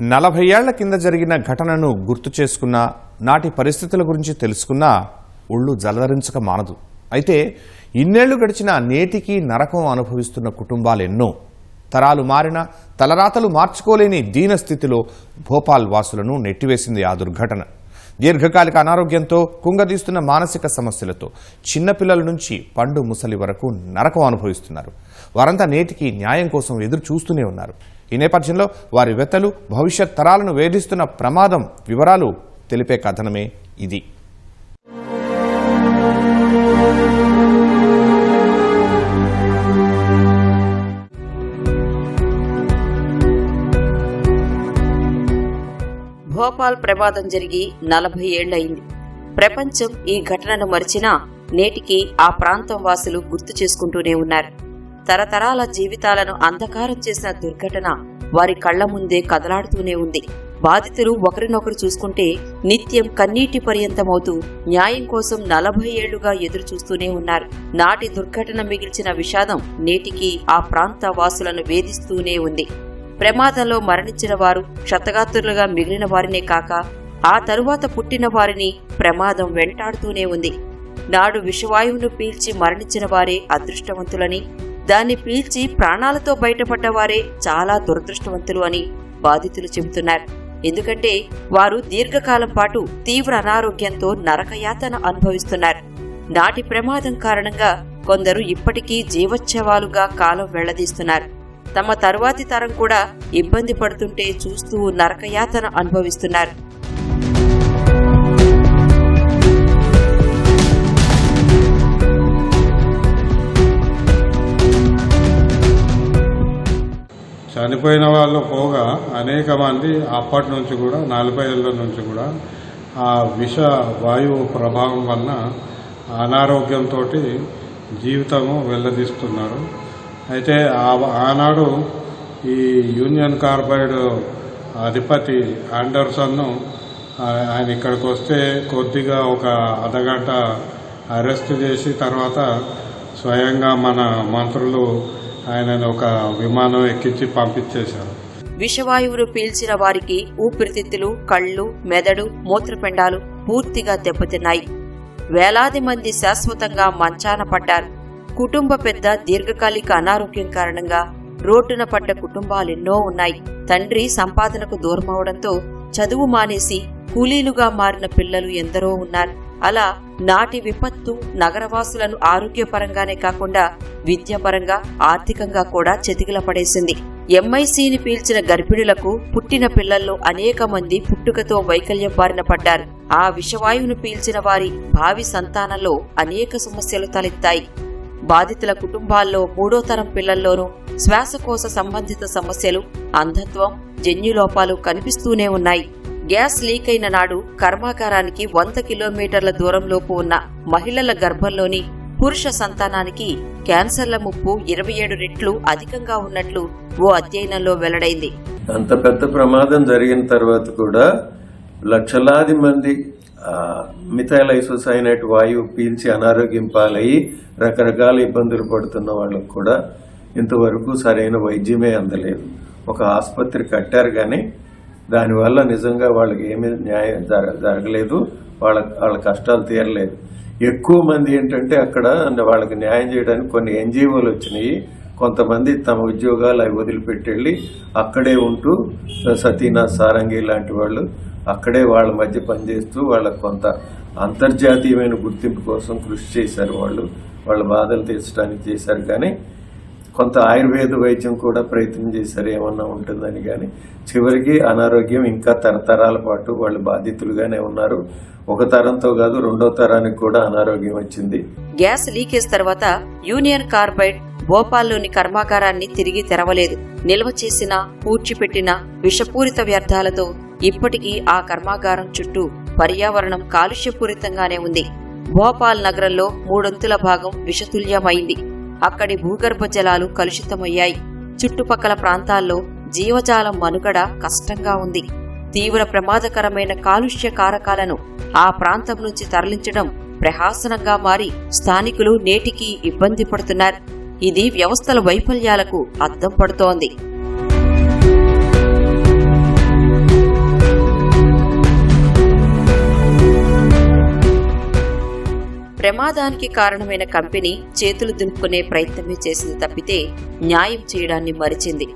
నలభై ఏళ్ళ కింద జరిగిన ఘటనను గుర్తు చేసుకున్నా నాటి పరిస్థితుల గురించి తెలుసుకున్నా ఒళ్ళు జలధరించక మానదు. అయితే ఇన్నేళ్ళు గడిచిన నేటికి నరకం అనుభవిస్తున్న కుటుంబాలెన్నో. తరాలు మారినా తలరాతలు మార్చుకోలేని దీన స్థితిలో భోపాల్ వాసులను నెట్టివేసింది ఆ దుర్ఘటన. దీర్ఘకాలిక అనారోగ్యంతో కుంగదీస్తున్న మానసిక సమస్యలతో చిన్నపిల్లల నుంచి పండు ముసలి వరకు నరకం అనుభవిస్తున్నారు. వారంతా నేటికి న్యాయం కోసం ఎదురు చూస్తూనే ఉన్నారు. ఈ నేపథ్యంలో వారి వెతలు భవిష్యత్ తరాలను వేధిస్తున్న ప్రమాదం వివరాలు తెలిపే కథనమే ఇది. భోపాల్ ప్రమాదం జరిగి నలభై ఏళ్ళయింది ప్రపంచం ఈ ఘటనను మరిచినా నేటికి ఆ ప్రాంతం వాసులు గుర్తు చేసుకుంటూనే ఉన్నారు. తరతరాల జీవితాలను అంధకారం చేసిన దుర్ఘటన వారి కళ్ళ ముందే కదలాడుతూనే ఉంది. బాధితులు ఒకరినొకరు చూసుకుంటే నిత్యం కన్నీటి పర్యంతమవుతూ న్యాయం కోసం నలభై ఏళ్ళుగా ఎదురు చూస్తూనే ఉన్నారు. నాటి దుర్ఘటన మిగిల్చిన విషాదం నేటికి ఆ ప్రాంత వాసులను వేధిస్తూనే ఉంది. ప్రమాదంలో మరణించిన వారు క్షతగాత్రులుగా మిగిలిన వారినే కాక ఆ తరువాత పుట్టిన వారిని ప్రమాదం వెంటాడుతూనే ఉంది. నాడు విషవాయువును పీల్చి మరణించిన వారే అదృష్టవంతులని దాన్ని పీల్చి ప్రాణాలతో బయటపడ్డ వారే చాలా దురదృష్టవంతులు అని బాధితులు చెబుతున్నారు. ఎందుకంటే వారు దీర్ఘకాలం పాటు తీవ్ర అనారోగ్యంతో నరకయాతన అనుభవిస్తున్నారు. నాటి ప్రమాదం కారణంగా కొందరు ఇప్పటికీ జీవోత్సవాలుగా కాలం వెళ్ళదీస్తున్నారు. తమ తరువాతి తరం కూడా ఇబ్బంది పడుతుంటే చూస్తూ నరకయాతన అనుభవిస్తున్నారు. చనిపోయిన వాళ్ళు పోగా అనేక మంది అప్పటి నుంచి కూడా నలభై ఏళ్ళ నుంచి కూడా ఆ విష వాయువు ప్రభావం వలన అనారోగ్యంతో జీవితము వెళ్ళదీస్తున్నారు అయితే ఆనాడు ఈ యూనియన్ కార్బైడ్ అధిపతి ఆండర్సన్ను ఆయన ఇక్కడికి వస్తే కొద్దిగా ఒక అర్ధగంట అరెస్ట్ చేసి తర్వాత స్వయంగా మన మంత్రులు ఆయన ఒక విమానం ఎక్కించి పంపించేశారు. విషవాయువును పీల్చిన వారికి ఊపిరితిత్తులు కళ్ళు మెదడు మూత్రపిండాలు పూర్తిగా దెబ్బతిన్నాయి. వేలాది మంది శాశ్వతంగా మంచాన పడ్డారు. కుటుంబ పెద్ద దీర్ఘకాలిక అనారోగ్యం కారణంగా రోడ్డున పడ్డ కుటుంబాలెన్నో ఉన్నాయి. తండ్రి సంపాదనకు దూరమవడంతో చదువు మానేసి కూలీలుగా మారిన పిల్లలు ఎందరో ఉన్నారు. అలా నాటి విపత్తు నగరవాసులను ఆరోగ్యపరంగానే కాకుండా విద్యాపరంగా ఆర్థికంగా కూడా చెతికిల పడేసింది ఎంఐసీని పీల్చిన గర్భిణులకు పుట్టిన పిల్లల్లో అనేక మంది పుట్టుకతో వైకల్యం బారిన పడ్డారు. ఆ విషవాయువును పీల్చిన వారి భావి సంతానంలో అనేక సమస్యలు తలెత్తాయి. బాధితుల కుటుంబాల్లో మూడో తరం పిల్లల్లోనూ శ్వాసకోశ సంబంధిత సమస్యలు అంధత్వం జన్యులోపాలు కనిపిస్తూనే ఉన్నాయి. గ్యాస్ లీక్ అయిన నాడు కర్మాగారానికి వంద కిలోమీటర్ల దూరంలోపు ఉన్న మహిళల గర్భంలోని పురుష సంతానానికి క్యాన్సర్ల ముప్పు ఇరవై ఏడు రెట్లు అధికంగా ఉన్నట్లు ఓ అధ్యయనంలో వెల్లడైంది. అంత పెద్ద ప్రమాదం జరిగిన తర్వాత కూడా లక్షలాది మంది మిథైల్ ఐసోసైనైట్ వాయువు పీల్చి అనారోగ్యం పాలయ్యి రకరకాల ఇబ్బందులు పడుతున్న వాళ్ళకు కూడా ఇంతవరకు సరైన వైద్యమే అందలేదు. ఒక ఆసుపత్రి కట్టారు కానీ దానివల్ల నిజంగా వాళ్ళకి ఏమీ న్యాయం జర- జరగలేదు. వాళ్ళ వాళ్ళ కష్టాలు తీరలేదు. ఎక్కువ మంది ఏంటంటే అక్కడ వాళ్ళకి న్యాయం చేయడానికి కొన్ని ఎన్జిఓలు వచ్చినాయి. కొంతమంది తమ ఉద్యోగాలు అవి వదిలిపెట్టెళ్ళి అక్కడే ఉంటూ సతీనాథ్ సారంగి లాంటి వాళ్ళు అక్కడే వాళ్ళ మధ్య పనిచేస్తూ వాళ్ళకు కొంత అంతర్జాతీయమైన గుర్తింపు కోసం కృషి చేశారు వాళ్ళు. వాళ్ళ బాధలు తీర్చడానికి చేశారు కానీ కొంత ఆయుర్వేద వైద్యం కూడా ప్రయత్నం చేశారు ఏమన్నా ఉంటుందని కానీ. చివరికి అనారోగ్యం ఇంకా తరతరాల పాటు వాళ్ళు బాధితులుగానే ఉన్నారు. ఒక తరంతో కాదు రెండో తరానికి కూడా అనారోగ్యం వచ్చింది. గ్యాస్ లీకేజ్ తర్వాత యూనియన్ కార్బైడ్ భోపాల్లోని కర్మాగారాన్ని తిరిగి తెరవలేదు. నిల్వ చేసిన పూడ్చిపెట్టిన విషపూరిత వ్యర్థాలతో ఇప్పటికీ ఆ కర్మాగారం చుట్టూ పర్యావరణం కాలుష్యపూరితంగానే ఉంది. భోపాల్ నగరంలో మూడొంతుల భాగం విషతుల్యమైంది. అక్కడి భూగర్భ జలాలు కలుషితమయ్యాయి. చుట్టుపక్కల ప్రాంతాల్లో జీవజాలం మనుగడ కష్టంగా ఉంది. తీవ్ర ప్రమాదకరమైన కాలుష్య కారకాలను ఆ ప్రాంతం నుంచి తరలించడం ప్రహాసనంగా మారి స్థానికులు నేటికి ఇబ్బంది పడుతున్నారు. ఇది వ్యవస్థల వైఫల్యాలకు అద్దం పడుతోంది. ప్రమాదానికి కారణమైన కంపెనీ చేతులు దులుపుకునే ప్రయత్నమే చేసింది తప్పితే న్యాయం చేయడాన్ని మరిచింది.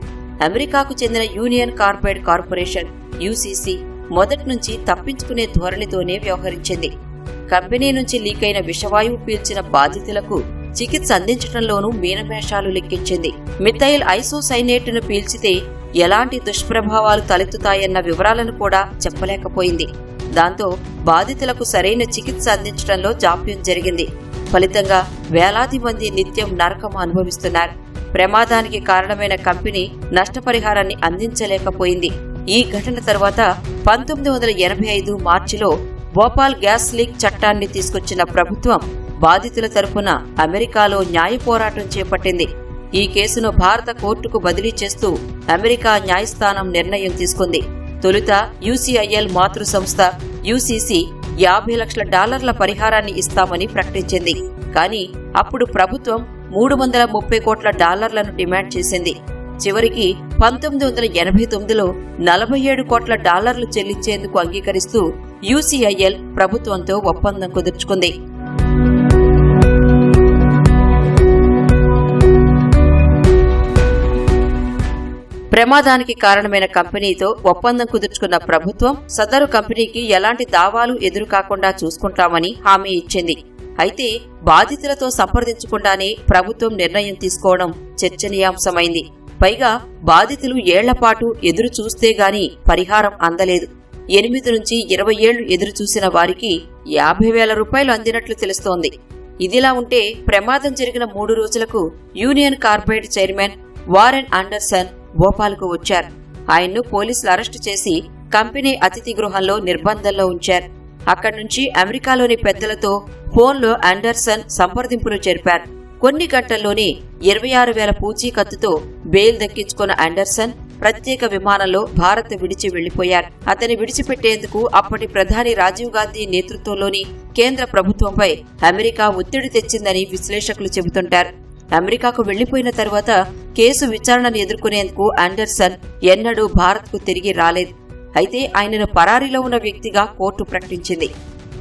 అమెరికాకు చెందిన యూనియన్ కార్పొరేట్ కార్పొరేషన్ యూసీసీ మొదటి నుంచి తప్పించుకునే ధోరణితోనే వ్యవహరించింది. కంపెనీ నుంచి లీకైన విషవాయువు పీల్చిన బాధితులకు చికిత్స అందించడంలోనూ మీనమేషాలు లెక్కించింది. మిథైల్ ఐసోసైనేట్ను పీల్చితే ఎలాంటి దుష్ప్రభావాలు తలెత్తుతాయన్న వివరాలను కూడా చెప్పలేకపోయింది. దాంతో బాధితులకు సరైన చికిత్స అందించడంలో జాప్యం జరిగింది. ఫలితంగా వేలాది మంది నిత్యం నరకం అనుభవిస్తున్నారు. ప్రమాదానికి కారణమైన కంపెనీ నష్టపరిహారాన్ని అందించలేకపోయింది. ఈ ఘటన తర్వాత పంతొమ్మిది వందల ఎనభై ఐదు మార్చిలో భోపాల్ గ్యాస్ లీక్ చట్టాన్ని తీసుకొచ్చిన ప్రభుత్వం బాధితుల తరపున అమెరికాలో న్యాయ పోరాటం చేపట్టింది. ఈ కేసును భారత కోర్టుకు బదిలీ చేస్తూ అమెరికా న్యాయస్థానం నిర్ణయం తీసుకుంది. తొలుత యూసీఐఎల్ మాతృ సంస్థ యూసీసీ యాభై లక్షల డాలర్ల పరిహారాన్ని ఇస్తామని ప్రకటించింది. కానీ అప్పుడు ప్రభుత్వం మూడు వందల ముప్పై కోట్ల డాలర్లను డిమాండ్ చేసింది. చివరికి పంతొమ్మిది వందల ఎనభై తొమ్మిదిలో నలభై ఏడు కోట్ల డాలర్లు చెల్లించేందుకు అంగీకరిస్తూ యూసీఐఎల్ ప్రభుత్వంతో ఒప్పందం కుదుర్చుకుంది. ప్రమాదానికి కారణమైన కంపెనీతో ఒప్పందం కుదుర్చుకున్న ప్రభుత్వం సదరు కంపెనీకి ఎలాంటి దావాలు ఎదురు కాకుండా చూసుకుంటామని హామీ ఇచ్చింది. అయితే బాధితులతో సంప్రదించకుండానే ప్రభుత్వం నిర్ణయం తీసుకోవడం చర్చనీయాంశమైంది. పైగా బాధితులు ఏళ్ళపాటు ఎదురు చూస్తే గాని పరిహారం అందలేదు. ఎనిమిది నుంచి ఇరవై ఏళ్ళు ఎదురు చూసిన వారికి యాభై వేల రూపాయలు అందినట్లు తెలుస్తోంది. ఇదిలా ఉంటే ప్రమాదం జరిగిన మూడు రోజులకు Union corporate chairman Warren Anderson భోపాల్కు వచ్చారు. ఆయన్ను పోలీసులు అరెస్టు చేసి కంపెనీ అతిథి గృహంలో నిర్బంధంలో ఉంచారు. అక్కడి నుంచి అమెరికాలోని పెద్దలతో ఫోన్లో అండర్సన్ సంప్రదింపులు జరిపారు. కొన్ని గంటల్లోనే ఇరవై ఆరు వేల పూచీకత్తుతో బెయిల్ దక్కించుకున్న అండర్సన్ ప్రత్యేక విమానంలో భారత్ విడిచి వెళ్ళిపోయారు అతని విడిచిపెట్టేందుకు అప్పటి ప్రధాని రాజీవ్ గాంధీ నేతృత్వంలోని కేంద్ర ప్రభుత్వంపై అమెరికా ఒత్తిడి తెచ్చిందని విశ్లేషకులు చెబుతుంటారు. అమెరికాకు వెళ్ళిపోయిన తర్వాత కేసు విచారణను ఎదుర్కొనేందుకు ఆండర్సన్ ఎన్నడూ భారత్కు తిరిగి రాలేదు. అయితే ఆయనను పరారీలో ఉన్న వ్యక్తిగా కోర్టు ప్రకటించింది.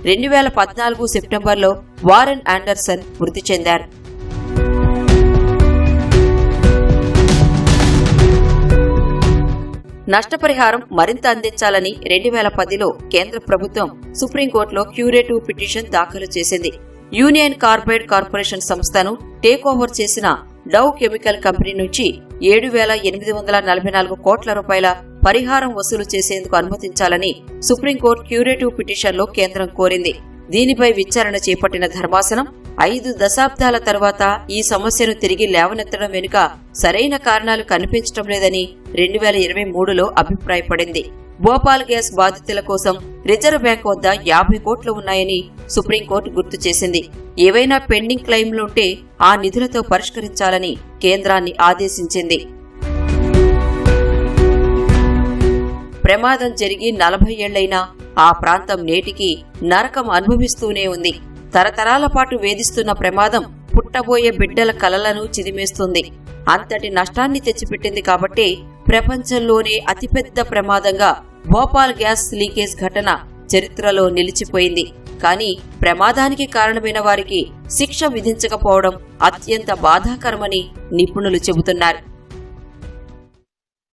రెండు వేల పద్నాలుగు సెప్టెంబర్లో వారెన్ ఆండర్సన్ మృతి చెందారు. నష్టపరిహారం మరింత అందించాలని రెండు వేల పదిలో కేంద్ర ప్రభుత్వం సుప్రీంకోర్టులో క్యూరేటివ్ పిటిషన్ దాఖలు చేసింది. యూనియన్ కార్పొరేట్ కార్పొరేషన్ సంస్థను టేక్ ఓవర్ చేసిన డౌ కెమికల్ కంపెనీ నుంచి ఏడు వేల ఎనిమిది వందల నలభై నాలుగు కోట్ల రూపాయల పరిహారం వసూలు చేసేందుకు అనుమతించాలని సుప్రీంకోర్టు క్యూరేటివ్ పిటిషన్లో కేంద్రం కోరింది. దీనిపై విచారణ చేపట్టిన ధర్మాసనం ఐదు దశాబ్దాల తర్వాత ఈ సమస్యను తిరిగి లేవనెత్తడం వెనుక సరైన కారణాలు కనిపించడం లేదని రెండు వేల ఇరవై మూడులో అభిప్రాయపడింది. భోపాల్ గ్యాస్ బాధితుల కోసం రిజర్వ్ బ్యాంక్ వద్ద యాభై కోట్లు ఉన్నాయని సుప్రీంకోర్టు గుర్తు చేసింది. ఏవైనా పెండింగ్ క్లెయిమ్లుంటే ఆ నిధులతో పరిష్కరించాలని కేంద్రాన్ని ఆదేశించింది. ప్రమాదం జరిగి నలభై ఏళ్ళైనా ఆ ప్రాంతం నేటికి నరకం అనుభవిస్తూనే ఉంది. తరతరాల పాటు వేధిస్తున్న ప్రమాదం పుట్టబోయే బిడ్డల కలలను చిదిమేస్తుంది. అంతటి నష్టాన్ని తెచ్చిపెట్టింది కాబట్టి ప్రపంచంలోనే అతిపెద్ద ప్రమాదంగా భోపాల్ గ్యాస్ లీకేజ్ ఘటన చరిత్రలో నిలిచిపోయింది. కానీ ప్రమాదానికి కారణమైన వారికి శిక్ష విధించకపోవడం అత్యంత బాధాకరమని నిపుణులు చెబుతున్నారు.